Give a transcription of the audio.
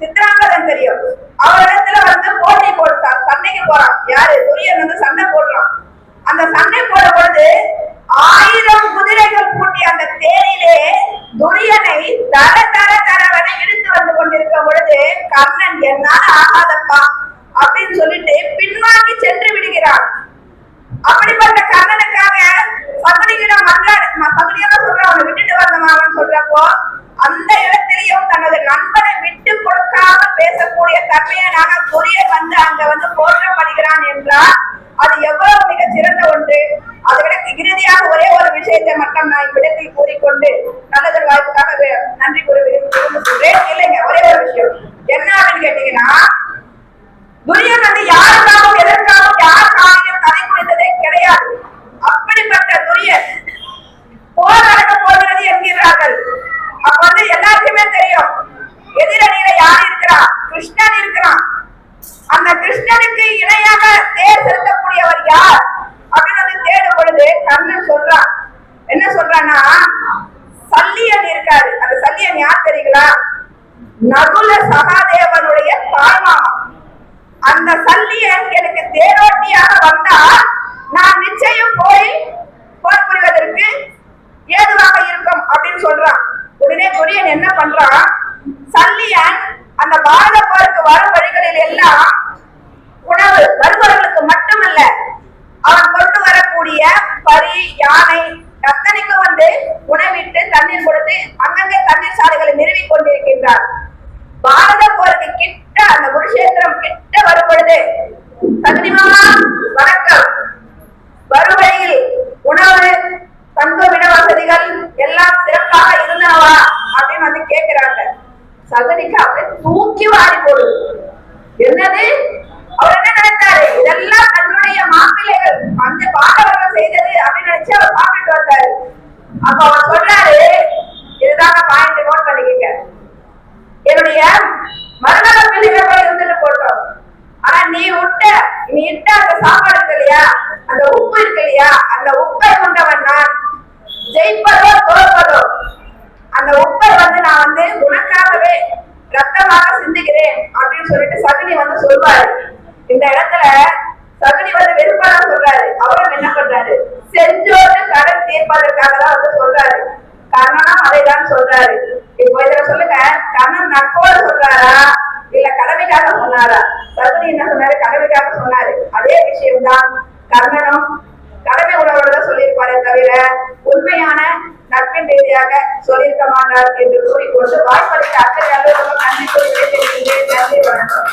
சித்ராங்கதன் தெரியும் அவரிடத்துல வந்து கோட்டை போடுறான் சண்டைக்கு போறான். யாரு? துரியன் வந்து சண்டை போடுறான். அந்த சண்டை போடும் பொழுது ஆயிரம் குதிரைகள் கூட்டிய அந்த தேரிலே துரியனை தர தர தரவனை இழுத்து வந்து கொண்டிருக்கும் பொழுது கர்ணன் என்னால் ஆகாதப்பா அப்படின்னு சொல்லிட்டு பின்வாங்கி சென்று விடுகிறான். அப்படிப்பட்ட கர்ணனுக்காக பகுதியிடம் மன்றாடு பகுதியெல்லாம் சொல்றான். அவனை விட்டுட்டு வந்தமான்னு சொல்றப்போ பேசக்கூடிய தன்மையனாக கொரியர் வந்து அங்க வந்து போற்றப்படுகிறான் என்றால் அது எவ்வளவு மிக சிறந்த ஒன்று. அதை விட இறுதியாக ஒரே ஒரு விஷயத்தை மட்டும் நான் இவ்விடத்தில் கூறிக்கொண்டு நல்லதொரு வாய்ப்புக்காக நன்றி கூறி விரும்புகிறேன் இல்லைங்க ஒரே ஒரு விஷயம். என்ன அப்படின்னு கேட்டீங்கன்னா துரியன் வந்து யார் எதற்காகவும் யார் காலையும் கதை குடித்ததே கிடையாது அப்படிப்பட்ட துரியன் போர் நடக்க போகிறது என்கிறார்கள் அப்ப வந்து எல்லாருக்குமே தெரியும் எதிரணியில யார் இருக்கிறா கிருஷ்ணன் இருக்கிறான் அந்த கிருஷ்ணனுக்கு இணையாக தேர் செலுத்தக்கூடியவர் யார் அப்படின்னு வந்து தேடும் பொழுது கண்ணன் சொல்றான் என்ன சொல்றான்னா சல்லியன் சத்தியம் அந்த சல்லியன் யார் தெரியுங்களா நகுல சகாதேவனுடைய தாய்மாமா. அந்த சல்லியன் எனக்கு தேரோட்டியாக வந்தா நான் நிச்சயம் போய் போர் புரிவதற்கு ஏதுவாக இருக்கும் அப்படின்னு சொல்றான். உடனே துரியன் என்ன பண்றான்? சல்லியன் அந்த பாரத அந்த குருஷேத்திரம் கிட்ட வரும் பொழுது சக்திமாமா வணக்கம். வருவழியில் உணவு தங்குமிட வசதிகள் எல்லாம் சிறப்பாக இருந்தனவா? அப்படின்னு வந்து கேக்குறாங்க சகுனிக்கு அப்படியே தூக்கி வாரி போடுது. என்னது? அவர் என்ன நினைத்தாரு? இதெல்லாம் தன்னுடைய மாப்பிள்ளைகள் அந்த பாண்டவர்கள் செய்தது அப்படின்னு நினைச்சு அவர் சாப்பிட்டு வந்தாரு. அப்ப அவர் சொல்றாரு இதுதாங்க பாயிண்ட் என்கிட்ட அந்த சாப்பாடு இருக்கு இல்லையா அந்த உப்பு இருக்கு இல்லையா அந்த உப்பை கொண்டவன் நான் ஜெயிப்பதோ தோற்பதோ அந்த உப்பை வந்து நான் வந்து உனக்காகவே ரத்தமாக சிந்துகிறேன் அப்படின்னு சொல்லிட்டு சகுனி வந்து சொல்வாரு. இந்த இடத்துல சகுனி வந்து வெறுப்பாதான் சொல்றாரு. அவரும் என்ன பண்றாரு? செஞ்சோடு கடன் தீர்ப்பதற்காக தான் வந்து சொல்றாரு. கர்ணனும் அதைதான் சொல்றாரு. இப்போ இதுல சொல்லுங்க கர்ணன் நட்போடு சொல்றாரா? என்ன சொன்னாரு? கடமைக்காக சொன்னாரு. அதே விஷயம்தான் கர்ணனும் கடமை உணர்வோட சொல்லியிருப்பாரே தவிர உண்மையான நட்பின் ரீதியாக சொல்லியிருக்க மாட்டார் என்று கூறிக்கொண்டு வாய்ப்பளித்த அத்தனை அளவு நன்றி கூறி விடைபெறுகின்றேன். நன்றி வணக்கம்.